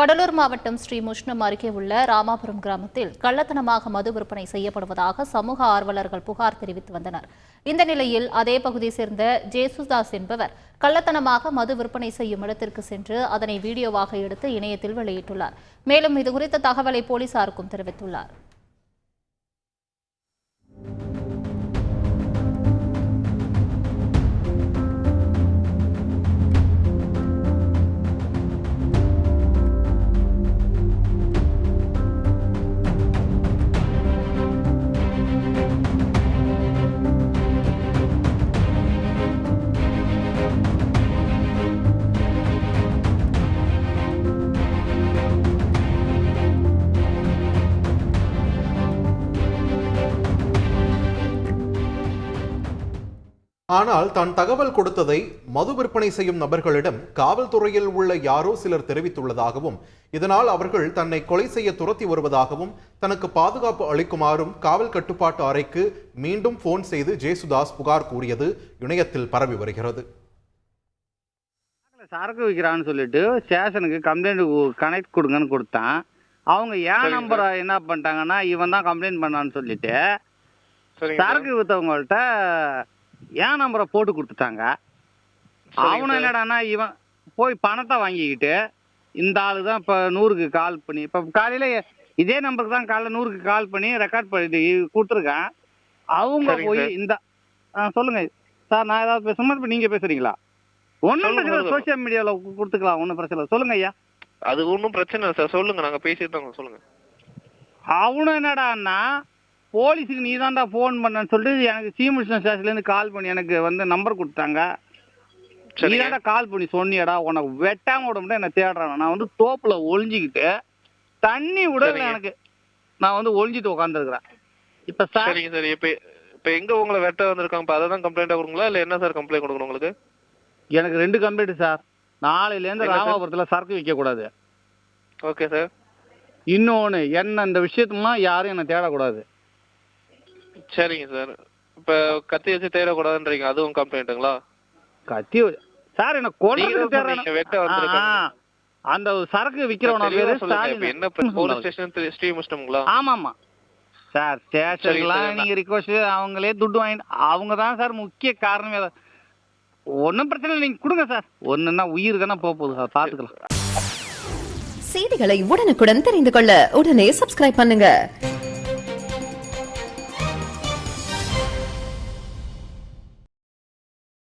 கடலூர் மாவட்டம் ஸ்ரீ முஷ்ணம் அருகே உள்ள ராமாபுரம் கிராமத்தில் கள்ளத்தனமாக மது விற்பனை செய்யப்படுவதாக சமூக ஆர்வலர்கள் புகார் தெரிவித்து வந்தனர். இந்த நிலையில் அதே பகுதியை சேர்ந்த ஜேசுதாஸ் என்பவர் கள்ளத்தனமாக மது விற்பனை செய்யும் இடத்திற்கு சென்று அதனை வீடியோவாக எடுத்து இணையத்தில் வெளியிட்டுள்ளார். மேலும் இதுகுறித்த தகவலை போலீசாருக்கும் தெரிவித்துள்ளார். ஆனால் தான் தகவல் கொடுத்ததை மது விற்பனை செய்யும் நபர்களிடம் காவல்துறையில் உள்ள யாரோ சிலர் தெரிவித்துள்ளதாகவும் இதனால் அவர்கள் தன்னை கொலை செய்ய துரத்தி வருவதாகவும் தனக்கு பாதுகாப்பு அளிக்குமாறும் காவல் கட்டுப்பாட்டு அறைக்கு மீண்டும் போன் செய்து ஜேசுதாஸ் புகார் கூறியது இணையத்தில் பரவி வருகிறது. சரக்கு விற்கிறான்னு சொல்லிட்டு ஸ்டேஷனுக்கு கம்ப்ளைண்ட் கனெக்ட் கொடுங்கன்னு கொடுத்தான். அவங்க ஏன் நம்பரை என்ன பண்ணிட்டாங்கன்னா இவன் தான் கம்ப்ளைண்ட் பண்ணான்னு சொல்லிட்டு. சரக்கு விற்றவங்கள்ட்ட ஏன் நம்பரை போட்டு கொடுத்துட்டாங்க? அவனும் சார். என்னடான்னா இவன் போய் பணத்தை வாங்கிக்கிட்டு இந்த ஆளு தான் இப்போ நூறுக்கு கால் பண்ணி இப்போ காலையில் இதே நம்பருக்கு தான் காலைல நூறுக்கு கால் பண்ணி ரெக்கார்ட் பண்ணி கொடுத்துருக்கேன். அவங்க போய். இந்த சொல்லுங்க. சார் நான் ஏதாவது பேசணுமா இப்போ நீங்கள் பேசுறீங்களா? ஒன்றும். சோஷியல் மீடியாவில் கொடுத்துக்கலாம் ஒன்றும் பிரச்சனை இல்லை. சொல்லுங்க ஐயா. அது ஒன்றும் பிரச்சனை இல்லை சார். சொல்லுங்க நாங்க பேசிட்டு இருக்கோம் சொல்லுங்க. அவனும் என்னடான்னா போலீஸுக்கு நீ தான்டா ஃபோன் பண்ணன்னு சொல்லிட்டு எனக்கு சீமுஷ்ணன் ஸ்டேஷன்லேருந்து கால் பண்ணி எனக்கு வந்து நம்பர் கொடுத்தாங்க நீ தான்டா கால் பண்ணி சொன்னியடா உனக்கு வெட்டாம விட முடியும் என்ன தேடுறான் நான் வந்து தோப்புல ஒளிஞ்சிக்கிட்டு தண்ணி விடல. எனக்கு. நான் வந்து ஒளிஞ்சிட்டு உட்காந்துருக்குறேன் இப்போ சார் சரிங்க சார். இப்போ இப்போ எங்க உங்களை வெட்ட வந்திருக்காங்க? இப்போ அதை தான் கம்ப்ளைண்ட் கொடுங்களா இல்லை என்ன சார் கம்ப்ளைண்ட் கொடுக்கணும் உங்களுக்கு? எனக்கு ரெண்டு கம்ப்ளைண்ட் சார் நாளையிலேருந்து? ராமாபுரத்தில் சரக்கு விற்கக்கூடாது. ஓகே சார் இன்னொன்று என்ன இந்த விஷயத்துமா யாரும் என்னை தேடக்கூடாது. சரிங்க சார். இப்போ கத்தி வச்சு தேடக்கூடாதுன்றீங்க அதுவும் கம்ப்ளைண்ட்டுங்களா கத்தி சார் என்ன சொன்னீங்க, வெட்ட வந்திருக்காங்க. அந்த சரக்கு விக்கிறவன பேரு ஸ்டாலின் இப்போ என்ன போலீஸ் ஸ்டேஷன் ஸ்ரீமுஷ்டம்ங்களா ஆமாமா. சார் ஸ்டேஷன்லாம். நீங்க ரிக்வஸ்ட் அவங்களே துட்டு வாங்கி அவங்க தான் சார் முக்கிய காரணமே ஒன்றும் பிரச்சனை இல்லை நீங்க கொடுங்க சார். ஒன்றுன்னா உயிர் தானே போக போகுது சார் பார்த்துக்கலாம் செய்திகளை உடனுக்குடன் தெரிந்து கொள்ள உடனே சப்ஸ்கிரைப் பண்ணுங்க.